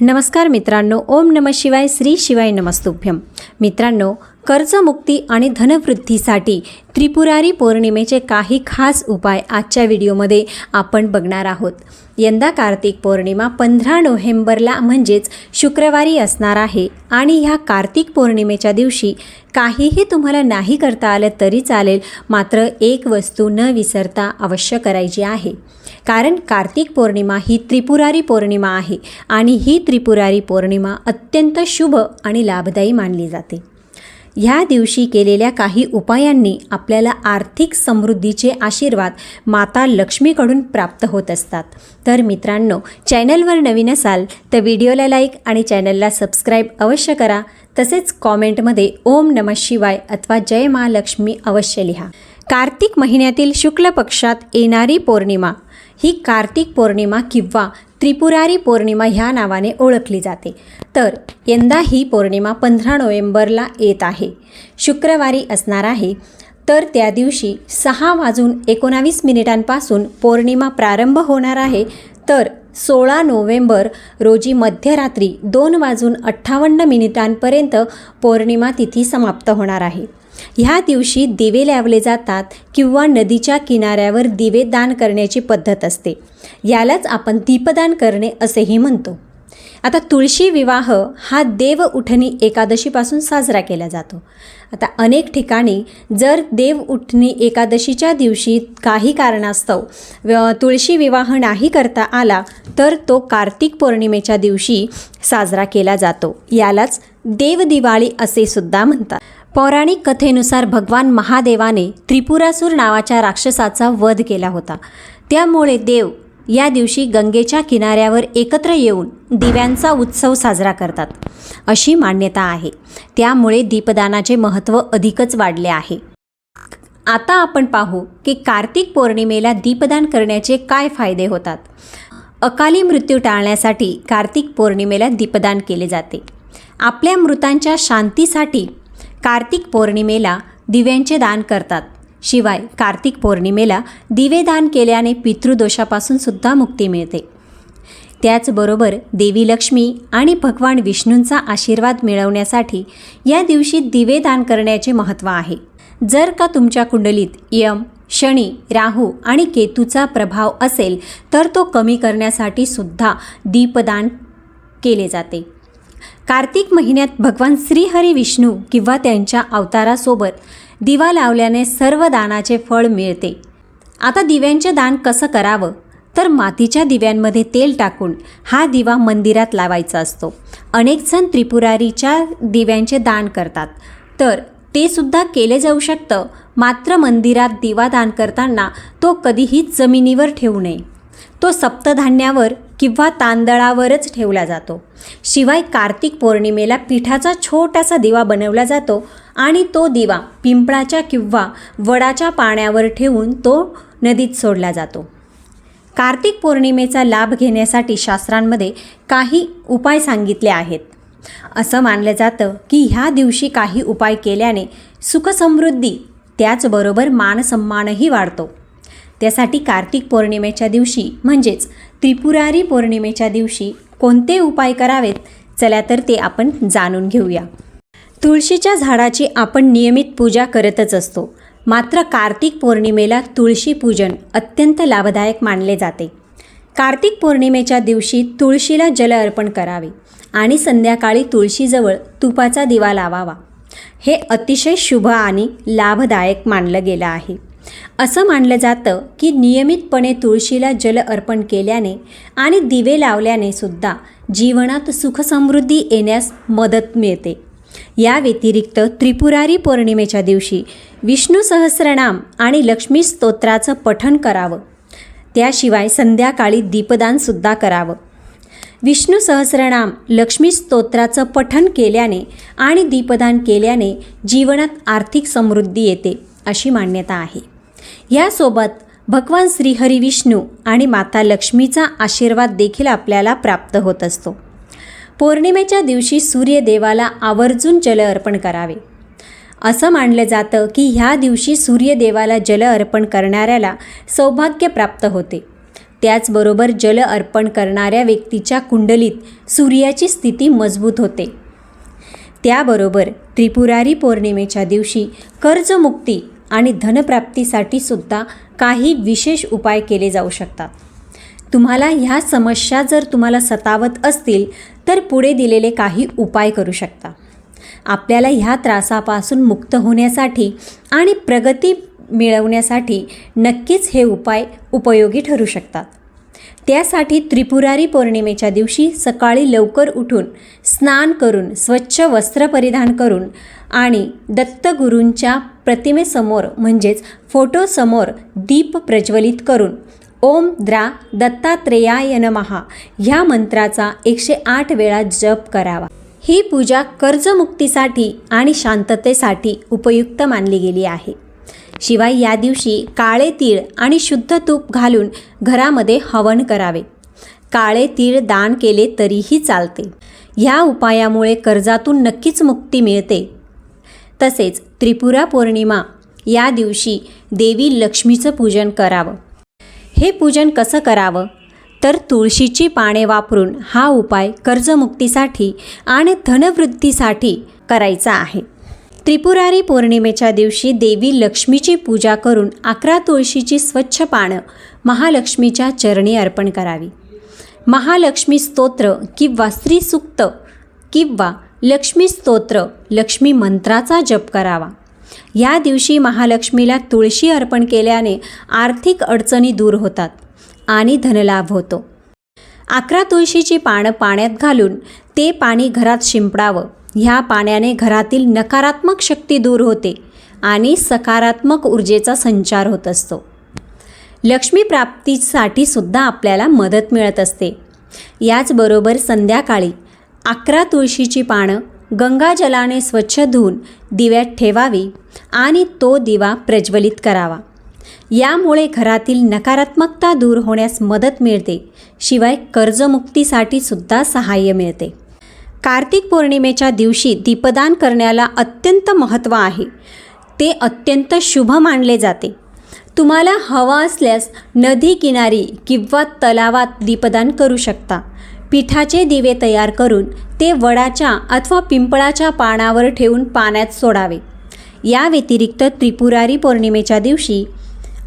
नमस्कार मित्रांनो ओम नम शिवाय श्री शिवाय नमस्तुभ्यम. मित्रांनो कर्जमुक्ती आणि धनवृद्धीसाठी त्रिपुरारी पौर्णिमेचे काही खास उपाय आजच्या व्हिडिओमध्ये आपण बघणार आहोत. यंदा कार्तिक पौर्णिमा पंधरा नोव्हेंबरला म्हणजेच शुक्रवारी असणार आहे आणि ह्या कार्तिक पौर्णिमेच्या दिवशी काहीही तुम्हाला नाही करता आलं तरी चालेल मात्र एक वस्तू न विसरता अवश्य करायची आहे. कारण कार्तिक पौर्णिमा ही त्रिपुरारी पौर्णिमा आहे आणि ही त्रिपुरारी पौर्णिमा अत्यंत शुभ आणि लाभदायी मानली जाते. ह्या दिवशी केलेल्या काही उपायांनी आपल्याला आर्थिक समृद्धीचे आशीर्वाद माता लक्ष्मीकडून प्राप्त होत असतात. तर मित्रांनो चॅनलवर नवीन असाल तर व्हिडिओला लाईक आणि चॅनलला सबस्क्राईब अवश्य करा. तसेच कॉमेंटमध्ये ओम नम शिवाय अथवा जय महालक्ष्मी अवश्य लिहा. कार्तिक महिन्यातील शुक्ल पक्षात येणारी पौर्णिमा. ही कार्तिक पौर्णिमा किंवा त्रिपुरारी पौर्णिमा ह्या नावाने ओळखली जाते. तर यंदा ही पौर्णिमा पंधरा नोव्हेंबरला येत आहे. शुक्रवारी असणार आहे. तर त्या दिवशी सहा वाजून एकोणावीस मिनिटांपासून पौर्णिमा प्रारंभ होणार आहे. तर सोळा नोव्हेंबर रोजी मध्यरात्री दोन वाजून अठ्ठावन्न मिनिटांपर्यंत पौर्णिमा तिथी समाप्त होणार आहे. ह्या दिवशी दिवे लावले जातात किंवा नदीच्या किनाऱ्यावर दिवे दान करण्याची पद्धत असते. यालाच आपण दीपदान करणे असेही म्हणतो. आता तुळशी विवाह हा देव उठणी एकादशीपासून साजरा केला जातो. आता अनेक ठिकाणी जर देव उठणी एकादशीच्या दिवशी काही कारणास्तव व- तुळशी विवाह नाही करता आला तर तो कार्तिक पौर्णिमेच्या दिवशी साजरा केला जातो. यालाच देवदिवाळी असे सुद्धा म्हणतात. पौराणिक कथेनुसार भगवान महादेवाने त्रिपुरासूर नावाच्या राक्षसाचा वध केला होता. त्यामुळे देव या दिवशी गंगेच्या किनाऱ्यावर एकत्र येऊन दिव्यांचा उत्सव साजरा करतात अशी मान्यता आहे. त्यामुळे दीपदानाचे महत्त्व अधिकच वाढले आहे. आता आपण पाहू की कार्तिक पौर्णिमेला दीपदान करण्याचे काय फायदे होतात. अकाली मृत्यू टाळण्यासाठी कार्तिक पौर्णिमेला दीपदान केले जाते. आपल्या मृतांच्या शांतीसाठी कार्तिक पौर्णिमेला दिव्यांचे दान करतात. शिवाय कार्तिक पौर्णिमेला दिवे दान केल्याने पितृदोषापासून सुद्धा मुक्ती मिळते. त्याचबरोबर देवी लक्ष्मी आणि भगवान विष्णूंचा आशीर्वाद मिळवण्यासाठी या दिवशी दिवे दान करण्याचे महत्त्व आहे. जर का तुमच्या कुंडलीत यम शनी राहू आणि केतूचा प्रभाव असेल तर तो कमी करण्यासाठी सुद्धा दीपदान केले जाते. कार्तिक महिन्यात भगवान श्रीहरी विष्णू किंवा त्यांच्या अवतारासोबत दिवा लावल्याने सर्व दानाचे फळ मिळते. आता दिव्यांचे दान कसं करावं? तर मातीच्या दिव्यांमध्ये तेल टाकून हा दिवा मंदिरात लावायचा असतो. अनेकजण त्रिपुरारीच्या दिव्यांचे दान करतात. तर ते सुद्धा केले जाऊ शकतं. मात्र मंदिरात दिवा दान करताना तो कधीही जमिनीवर ठेवू नये. तो सप्तधान्यावर किंवा तांदळावरच ठेवला जातो. शिवाय कार्तिक पौर्णिमेला पिठाचा छोटासा दिवा बनवला जातो आणि तो दिवा पिंपळाच्या किंवा वडाच्या पाण्यावर ठेवून तो नदीत सोडला जातो. कार्तिक पौर्णिमेचा लाभ घेण्यासाठी शास्त्रांमध्ये काही उपाय सांगितले आहेत. असं मानलं जातं की ह्या दिवशी काही उपाय केल्याने सुखसमृद्धी त्याचबरोबर मानसन्मानही वाढतो. त्यासाठी कार्तिक पौर्णिमेच्या दिवशी म्हणजेच त्रिपुरारी पौर्णिमेच्या दिवशी कोणते उपाय करावेत? चला तर ते आपण जाणून घेऊया. तुळशीच्या झाडाची आपण नियमित पूजा करतच असतो. मात्र कार्तिक पौर्णिमेला तुळशी पूजन अत्यंत लाभदायक मानले जाते. कार्तिक पौर्णिमेच्या दिवशी तुळशीला जल अर्पण करावे आणि संध्याकाळी तुळशीजवळ तुपाचा दिवा लावावा. हे अतिशय शुभ आणि लाभदायक मानलं गेलं आहे. असं मानलं जातं की नियमितपणे तुळशीला जल अर्पण केल्याने आणि दिवे लावल्याने सुद्धा जीवनात सुखसमृद्धी येण्यास मदत मिळते. या व्यतिरिक्त त्रिपुरारी पौर्णिमेच्या दिवशी विष्णू सहस्रनाम आणि लक्ष्मी स्तोत्राचं पठण करावं. त्याशिवाय संध्याकाळी दीपदानसुद्धा करावं. विष्णू सहस्रनाम लक्ष्मी स्तोत्राचं पठण केल्याने आणि दीपदान केल्याने जीवनात आर्थिक समृद्धी येते अशी मान्यता आहे. यासोबत भगवान श्रीहरी विष्णू आणि माता लक्ष्मीचा आशीर्वाद देखील आपल्याला प्राप्त होत असतो. पौर्णिमेच्या दिवशी सूर्यदेवाला आवर्जून जल अर्पण करावे. असं मानलं जातं की ह्या दिवशी सूर्यदेवाला जल अर्पण करणाऱ्याला सौभाग्य प्राप्त होते. त्याचबरोबर जल अर्पण करणाऱ्या व्यक्तीच्या कुंडलीत सूर्याची स्थिती मजबूत होते. त्याबरोबर त्रिपुरारी पौर्णिमेच्या दिवशी कर्जमुक्ती आणि धनप्राप्तीसाठी सुद्धा काही विशेष उपाय केले जाऊ शकतात. तुम्हाला ह्या समस्या जर तुम्हाला सतावत असतील तर पुढे दिलेले काही उपाय करू शकता. आपल्याला ह्या त्रासापासून मुक्त होण्यासाठी आणि प्रगती मिळवण्यासाठी नक्कीच हे उपाय उपयोगी ठरू शकतात. त्यासाठी त्रिपुरारी पौर्णिमेच्या दिवशी सकाळी लवकर उठून स्नान करून स्वच्छ वस्त्र परिधान करून आणि दत्तगुरूंच्या प्रतिमेसमोर म्हणजेच फोटोसमोर दीप प्रज्वलित करून ओम द्रा दत्तात्रेयाय नमहा ह्या मंत्राचा एकशे आठ वेळा जप करावा. ही पूजा कर्जमुक्तीसाठी आणि शांततेसाठी उपयुक्त मानली गेली आहे. शिवाय या दिवशी काळे तीळ आणि शुद्ध तूप घालून घरामध्ये हवन करावे. काळे तीळ दान केले तरीही चालते. ह्या उपायामुळे कर्जातून नक्कीच मुक्ती मिळते. तसेच त्रिपुरा पौर्णिमा या दिवशी देवी लक्ष्मीचं पूजन करावं. हे पूजन कसं करावं? तर तुळशीची पाने वापरून हा उपाय कर्जमुक्तीसाठी आणि धनवृद्धीसाठी करायचा आहे. त्रिपुरारी पौर्णिमेच्या दिवशी देवी लक्ष्मीची पूजा करून अकरा तुळशीची स्वच्छ पानं महालक्ष्मीच्या चरणी अर्पण करावी. महालक्ष्मी स्तोत्र किंवा स्त्रीसूक्त किंवा लक्ष्मी स्तोत्र लक्ष्मी मंत्राचा जप करावा. या दिवशी महालक्ष्मीला तुळशी अर्पण केल्याने आर्थिक अडचणी दूर होतात आणि धनलाभ होतो. अकरा तुळशीची पानं पाण्यात घालून ते पाणी घरात शिंपडावं. ह्या पाण्याने घरातील नकारात्मक शक्ती दूर होते आणि सकारात्मक ऊर्जेचा संचार होत असतो. लक्ष्मी प्राप्तीसाठी सुद्धा आपल्याला मदत मिळत असते. याचबरोबर संध्याकाळी अकरा तुळशीची पानं गंगाजलाने स्वच्छ धुवून दिव्यात ठेवावी आणि तो दिवा प्रज्वलित करावा. यामुळे घरातील नकारात्मकता दूर होण्यास मदत मिळते. शिवाय कर्जमुक्तीसाठी सुद्धा सहाय्य मिळते. कार्तिक पौर्णिमेच्या दिवशी दीपदान करण्याला अत्यंत महत्त्व आहे. ते अत्यंत शुभ मानले जाते. तुम्हाला हवा असल्यास नदी किनारी किंवा तलावात दीपदान करू शकता. पिठाचे दिवे तयार करून ते वडाच्या अथवा पिंपळाच्या पानावर ठेवून पाण्यात सोडावे. या व्यतिरिक्त त्रिपुरारी पौर्णिमेच्या दिवशी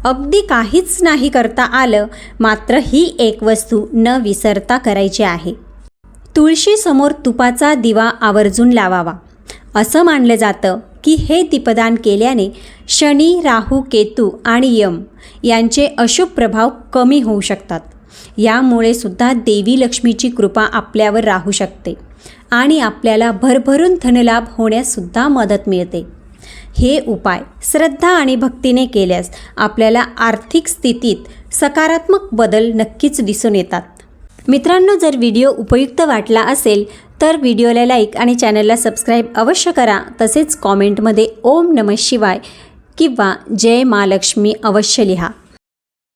अगदी काहीच नाही करता आलं मात्र ही एक वस्तू न विसरता करायची आहे. तुळशीसमोर तुपाचा दिवा आवर्जून लावावा. असं मानलं जातं की हे दीपदान केल्याने शनी राहू केतू आणि यम यांचे अशुभ प्रभाव कमी होऊ शकतात. यामुळे सुद्धा देवी लक्ष्मीची कृपा आपल्यावर राहू शकते आणि आपल्याला भरभरून धनलाभ होण्याससुद्धा मदत मिळते. हे उपाय श्रद्धा आणि भक्तीने केल्यास आपल्याला आर्थिक स्थितीत सकारात्मक बदल नक्कीच दिसून येतात. मित्रांनो जर व्हिडिओ उपयुक्त वाटला असेल तर व्हिडिओला लाईक आणि चॅनलला सबस्क्राईब अवश्य करा. तसेच कॉमेंटमध्ये ओम नम शिवाय किंवा जय महालक्ष्मी अवश्य लिहा.